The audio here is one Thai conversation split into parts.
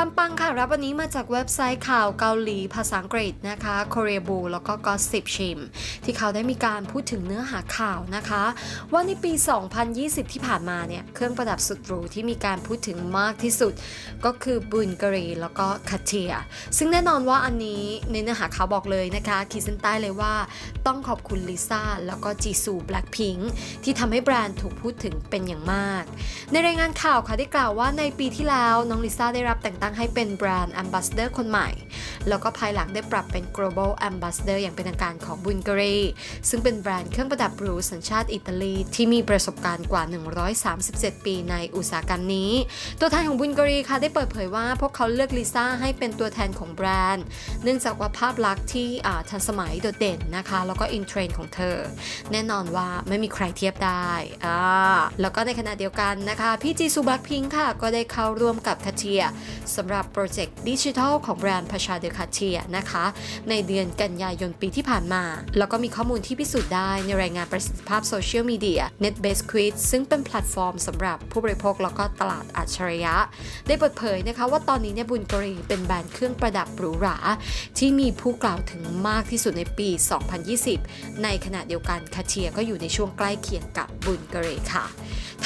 ความปังค่ะ รับวันนี้มาจากเว็บไซต์ข่าวเกาหลีภาษาอังกฤษนะคะ Korea b u แล้วก็ Gossip Chim ที่เขาได้มีการพูดถึงเนื้อหาข่าวนะคะ ว่าในปี 2020 ที่ผ่านมาเนี่ย เครื่องประดับสุดหรูที่มีการพูดถึงมากที่สุด ก็คือบุนกรีแล้วก็คาเทีย ซึ่งแน่นอนว่าอันนี้ในเนื้อหาข่าวบอกเลยนะคะ ขีดเส้นใต้เลยว่าต้องขอบคุณลิซ่าแล้วก็จีซูแบล็คพิงค์ที่ทำให้แบรนด์ถูกพูดถึงเป็นอย่างมาก ในรายงานข่าวค่ะได้กล่าวว่าในปีที่แล้วน้องลิซ่าได้รับแต่งตั้งให้เป็นแบรนด์ Ambassador คนใหม่ แล้วก็ภายหลังได้ปรับเป็น Global Ambassador อย่างเป็นทางการของบุนการีซึ่งเป็นแบรนด์เครื่องประดับหรูสัญชาติอิตาลี ที่มีประสบการณ์กว่า 137 ปีในอุตสาหกรรมนี้ ตัวแทนของบุนการีค่ะได้เปิดเผยว่าพวกเขาเลือกลิซ่าให้เป็นตัวแทนของแบรนด์ เนื่องจากว่าภาพลักษณ์ที่อ่าทันสมัยโดดเด่นนะคะ แล้วก็อินเทรนด์ของเธอ แน่นอนว่าไม่มีใครเทียบได้อ่าแล้วก็ในขณะเดียวกันนะคะ พี่จีซูบล็คพิงค่ะ ก็ได้เข้าร่วมกับคาเทียสำหรับโปรเจกต์ดิจิทัลของแบรนด์พาชาเดคาเทียนะคะ ในเดือนกันยายนปีที่ผ่านมา แล้วก็มีข้อมูลที่พิสูจน์ได้ในรายงานประสิทธิภาพโซเชียลมีเดีย NetBase Quiz ซึ่งเป็นแพลตฟอร์มสำหรับผู้บริโภคแล้วก็ตลาดอัจฉริยะ ได้เปิดเผยนะคะว่าตอนนี้เนี่ยบุนกรีเป็นแบรนด์เครื่องประดับหรูหรา ที่มีผู้กล่าวถึงมากที่สุดในปี 2020 ในขณะเดียวกันคาเทียก็อยู่ในช่วงใกล้เคียงกับบุนกรีค่ะ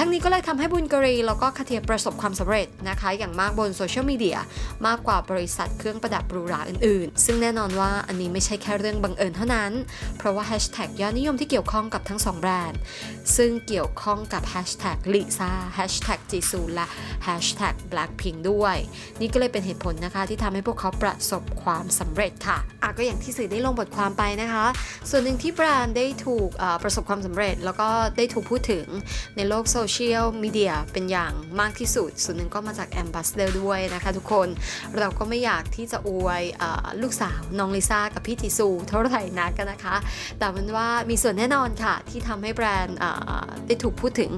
ทั้งนี้ก็เลยทำให้บุนการีแล้วก็คาเทียประสบความสำเร็จนะคะ อย่างมากบนโซเชียลมีเดียมากกว่าบริษัทเครื่องประดับหรูหราอื่นๆ ซึ่งแน่นอนว่าอันนี้ไม่ใช่แค่เรื่องบังเอิญเท่านั้น เพราะว่าแฮชแท็กยอดนิยมที่เกี่ยวข้องกับทั้งสองแบรนด์ ซึ่งเกี่ยวข้องกับแฮชแท็กลิซ่าแฮชแท็กจีซูและแฮชแท็กแบล็คพิงด้วย นี่ก็เลยเป็นเหตุผลนะคะที่ทำให้พวกเขาประสบความสำเร็จค่ะอะก็อย่างที่สื่อได้ลงบทความไปนะคะ ส่วนหนึ่งที่แบรนด์ได้ถูกประสบความสำเร็จ แล้วก็ได้ถูกพูดถึงในโลกโซเชียลมีเดียเป็นอย่างมากที่สุด ส่วนหนึ่งก็มาจากแอมบ s สเดอร์ด้วยนะคะทุกคนเราก็ไม่อยากที่จะอวยอลูกสาวน้องลิซ่ากับพี่จีซูเท่าไหร่นักกันนะคะ แต่มันว่ามีส่วนแน่นอนค่ะ ที่ทำให้แบรนด์ได้ถูกพูดถึง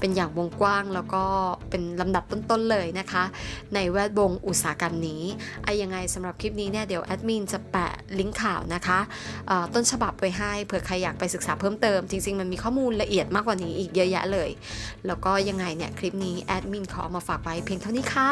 เป็นอย่างวงกว้าง แล้วก็เป็นลำดับต้นๆเลยนะคะ ในแวดวงอุตสาหกรรมนี้ไอ้ยังไงสำหรับคลิปนี้เนี่ยเดี๋ยวแอดมินจะแปะลิงก์ข่าวนะคะต้นฉบับไว้ให้เผื่อใครอยากไปศึกษาเพิ่มเติม จริงๆ มันมีข้อมูลละเอียดมากกว่านี้อีกเยอะแยะเลยแล้วก็ยังไงเนี่ยคลิปนี้แอดมินขอมาฝากไว้เพียงเท่านี้ค่ะ